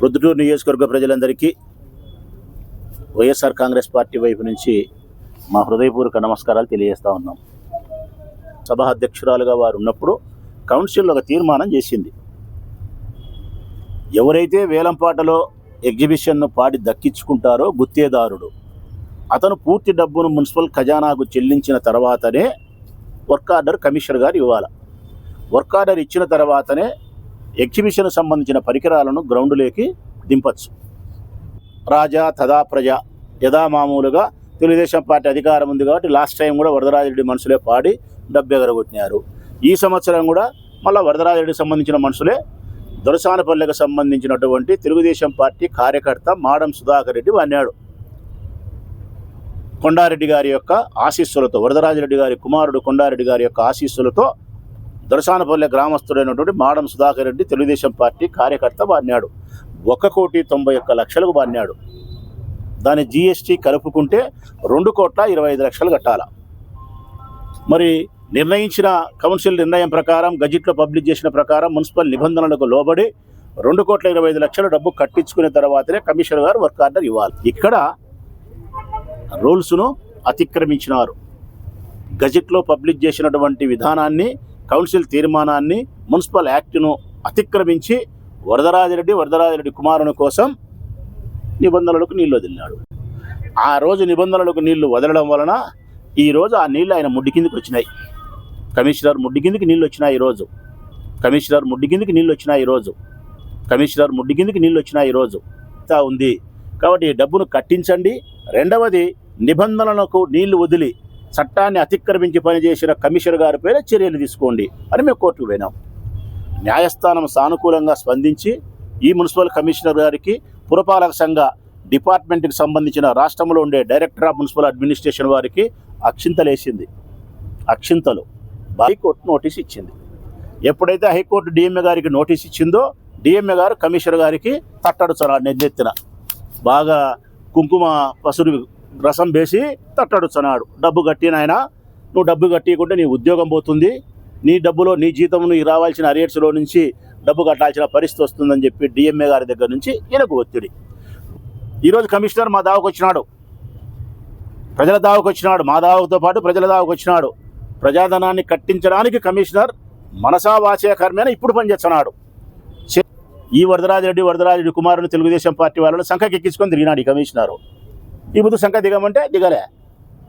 ప్రొద్దుటూరు నియోజకవర్గ ప్రజలందరికీ వైఎస్ఆర్ కాంగ్రెస్ పార్టీ వైపు నుంచి మా హృదయపూర్వక నమస్కారాలు తెలియజేస్తా ఉన్నాం. సభ అధ్యక్షురాలుగా వారు ఉన్నప్పుడు కౌన్సిల్ ఒక తీర్మానం చేసింది. ఎవరైతే వేలంపాటలో ఎగ్జిబిషన్ను పాడి దక్కించుకుంటారో గుత్తేదారుడు అతను పూర్తి డబ్బును మున్సిపల్ ఖజానాకు చెల్లించిన తర్వాతనే వర్క్ ఆర్డర్ కమిషనర్ గారు ఇవ్వాలి. వర్క్ ఆర్డర్ ఇచ్చిన తర్వాతనే ఎగ్జిబిషన్ సంబంధించిన పరికరాలను గ్రౌండ్లోకి దింపచ్చు. రాజా తదా ప్రజ యథా మామూలుగా తెలుగుదేశం పార్టీ అధికారం ఉంది కాబట్టి లాస్ట్ టైం కూడా వరదరాజరెడ్డి మనుషులే పాడి డబ్బు ఎగరగొట్టినారు ఈ సంవత్సరం కూడా మళ్ళీ వరదరాజరెడ్డికి సంబంధించిన మనుషులే దొరసానపల్లెకు సంబంధించినటువంటి తెలుగుదేశం పార్టీ కార్యకర్త మాడం సుధాకర్ రెడ్డి అన్నాడు కొండారెడ్డి గారి యొక్క ఆశీస్సులతో వరదరాజరెడ్డి గారి కుమారుడు కొండారెడ్డి గారి యొక్క ఆశీస్సులతో దొరసానపల్లె గ్రామస్తుడైనటువంటి మాడం సుధాకర్ రెడ్డి తెలుగుదేశం పార్టీ కార్యకర్త బాన్నాడు ఒక కోటి తొంభై ఒక్క లక్షలకు బాన్నాడు దాని జిఎస్టీ కలుపుకుంటే రెండు కోట్ల ఇరవై ఐదు లక్షలు కట్టాల? మరి నిర్ణయించిన కౌన్సిల్ నిర్ణయం ప్రకారం గజెట్లో పబ్లిష్ చేసిన ప్రకారం మున్సిపల్ నిబంధనలకు లోబడి రెండు కోట్ల ఇరవై ఐదు లక్షల డబ్బు కట్టించుకున్న తర్వాతనే కమిషనర్ గారు వర్క్ ఆర్డర్ ఇవ్వాలి. ఇక్కడ రూల్స్ను అతిక్రమించినారు. గజెట్లో పబ్లిష్ చేసినటువంటి విధానాన్ని కౌన్సిల్ తీర్మానాన్ని మున్సిపల్ యాక్ట్ను అతిక్రమించి వరదరాజిరెడ్డి వరదరాజిరెడ్డి కుమారుని కోసం నిబంధనలకు నీళ్ళు వదిలినాడు. ఆ రోజు నిబంధనలకు నీళ్ళు వదలడం వలన ఈరోజు ఆ నీళ్ళు ఆయన ముడ్డి కిందకి వచ్చినాయి. కమిషనర్ ముడ్డి కిందకి నీళ్ళు వచ్చినాయి ఈరోజు కమిషనర్ ముడ్డి కిందకి నీళ్ళు వచ్చినాయి ఈరోజు కమిషనర్ ముడ్డి కిందకి నీళ్ళు వచ్చినాయి ఈరోజు ఉంది. కాబట్టి ఈ డబ్బును కట్టించండి. రెండవది నిబంధనలకు నీళ్ళు వదిలి చట్టాన్ని అతిక్రమించి పనిచేసిన కమిషనర్ గారి పైన చర్యలు తీసుకోండి అని మేము కోర్టుకు పోయినాం. న్యాయస్థానం సానుకూలంగా స్పందించి ఈ మున్సిపల్ కమిషనర్ గారికి పురపాలక సంఘ డిపార్ట్మెంట్కి సంబంధించిన రాష్ట్రంలో ఉండే డైరెక్టర్ ఆఫ్ మున్సిపల్ అడ్మినిస్ట్రేషన్ వారికి అక్షింతలేసింది. అక్షింతలు. హైకోర్టు నోటీస్ ఇచ్చింది. ఎప్పుడైతే హైకోర్టు డిఎంఏ గారికి నోటీస్ ఇచ్చిందో డిఎంఏ గారు కమిషనర్ గారికి తట్టడుచున్నాడు నెత్తెత్తిన బాగా కుంకుమ పసురు రసం వేసి తట్టడుచున్నాడు. డబ్బు కట్టిన నువ్వు డబ్బు కట్టియకుంటే నీ ఉద్యోగం పోతుంది. నీ డబ్బులో నీ జీతం నీకు రావాల్సిన అరియర్స్లో నుంచి డబ్బు కట్టాల్సిన పరిస్థితి వస్తుందని చెప్పి డిఎంఏ గారి దగ్గర నుంచి ఈయనకు ఒత్తిడి. ఈరోజు కమిషనర్ మా దావకు వచ్చినాడు. ప్రజల దావకు వచ్చినాడు. మా దావకుతో పాటు ప్రజల దావకు వచ్చినాడు. ప్రజాధనాన్ని కట్టించడానికి కమిషనర్ మనసా వాచే కర్మేన ఇప్పుడు పనిచేస్తున్నాడు. చే- ఈ వరదరాజరెడ్డి వరదరాజరెడ్డి కుమారుని తెలుగుదేశం పార్టీ వాళ్ళని సంఖకి ఎక్కించుకొని తిరిగినాడు ఈ కమిషనరు. ఈ బుద్ధు సంఖ్య దిగమంటే దిగలే.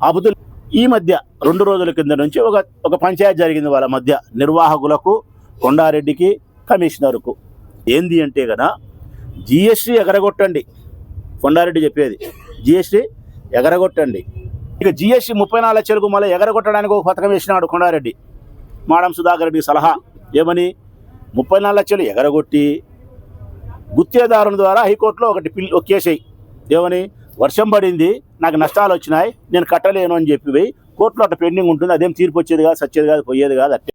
ఆ బుద్ధులు ఈ మధ్య రెండు రోజుల కింద నుంచి ఒక ఒక పంచాయతీ జరిగింది వాళ్ళ మధ్య నిర్వాహకులకు కొండారెడ్డికి కమిషనర్కు. ఏంది అంటే కదా జిఎస్టీ ఎగరగొట్టండి. కొండారెడ్డి చెప్పేది. జిఎస్టీ ఎగరగొట్టండి. ఇక జిఎస్టీ ముప్పై నాలుగు లక్షలకు మళ్ళీ ఎగరగొట్టడానికి ఒక పథకం వేసినాడు కొండారెడ్డి. మాడం సుధాకర్ రెడ్డి సలహా. ఏమని? ముప్పై నాలుగు లక్షలు ఎగరగొట్టి గుత్తేదారుని ద్వారా హైకోర్టులో ఒకటి పిల్ ఒక కేసు ఏమని? వర్షం పడింది నాకు నష్టాలు వచ్చినాయి నేను కట్టలేను అని చెప్పి కోర్టులో అట్ట పెండింగ్ ఉంటుంది అదేం తీర్పు వచ్చేది కాదు సచ్చేది కాదు పోయేది కాదు అట్టే.